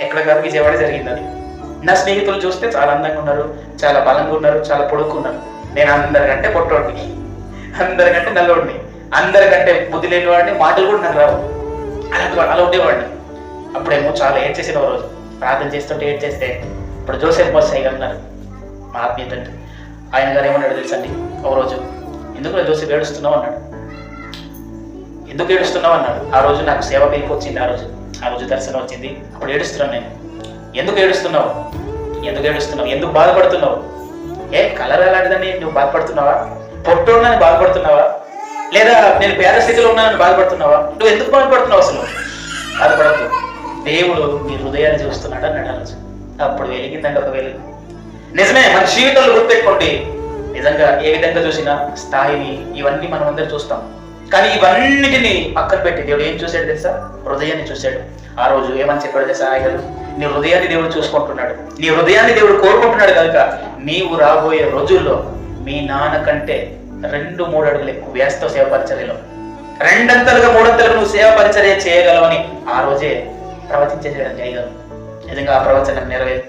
ఎక్కడ కాదు విజయవాడ జరిగిందని. నా స్నేహితులు చూస్తే చాలా అందంగా ఉన్నారు చాలా బలంగా ఉన్నారు చాలా పొడుక్కున్నారు నేను అందరికంటే పొట్టోడిని. అందరికంటే నల్లోడిని. అందరికంటే బుద్ధి లేని వాడిని మాటలు కూడా నాకు రావు. అలాంటి వాడు అలా ఉండేవాడిని. అప్పుడేమో చాలా ఏడ్ చేసిన రోజు. ప్రార్థన చేస్తుంటే ఏడ్ చేస్తే ఇప్పుడు జోసెఫ్ బాస్ అయ్యి అన్నారు మా ఆత్మీయత ఆయన గారు ఏమన్నాడు తెలుసండి? ఒక రోజు ఎందుకు జోసెఫ్ ఏడుస్తున్నావు? అన్నాడు. ఎందుకు ఏడుస్తున్నావు? అన్నాడు. ఆ రోజు నాకు సేవ పిలిపి వచ్చింది ఆ రోజు. ఆ రోజు దర్శనం వచ్చింది. అప్పుడు ఏడుస్తున్నాను నేను. ఎందుకు ఏడుస్తున్నావు? ఎందుకు ఏడుస్తున్నావు? ఎందుకు బాధపడుతున్నావు? ఏ కలర్ అలాంటిదని నువ్వు బాధపడుతున్నావా? పొట్టోడని బాధపడుతున్నావా? లేదా నేను పేద స్థితిలో ఉన్నానని బాధపడుతున్నావా? నువ్వు ఎందుకు బాధపడుతున్నావు అసలు? బాధపడద్దు. దేవుడు నీ హృదయాన్ని చూస్తున్నాడు అన్నాడు ఆ అప్పుడు వెలిగిందండి ఒక వెలుగు. నిజమే మన జీవితంలో గుర్తుపెట్టుకోండి. నిజంగా ఏ విధంగా చూసినా స్థాయిని ఇవన్నీ మనం అందరూ చూస్తాం. కానీ ఇవన్నిటిని పక్కన పెట్టి దేవుడు ఏం చూశాడు తెలుసా? హృదయాన్ని చూశాడు. ఆ రోజు ఏమని చెప్పాడు తెలుసా ఆయన నీ హృదయాన్ని దేవుడు చూసుకుంటున్నాడు. నీ హృదయాన్ని దేవుడు కోరుకుంటున్నాడు కనుక నీవు రాబోయే రోజుల్లో మీ నాన్న కంటే రెండు మూడు అడుగులు ఎక్కువ వేస్తావు సేవ పరిచర్యలో రెండంతలుగా మూడంతలుగా నువ్వు సేవ పరిచర్య చేయగలవని ఆ రోజే ప్రవచించేసాడు జయగారు నిజంగా ఆ ప్రవచనం నెరవేరు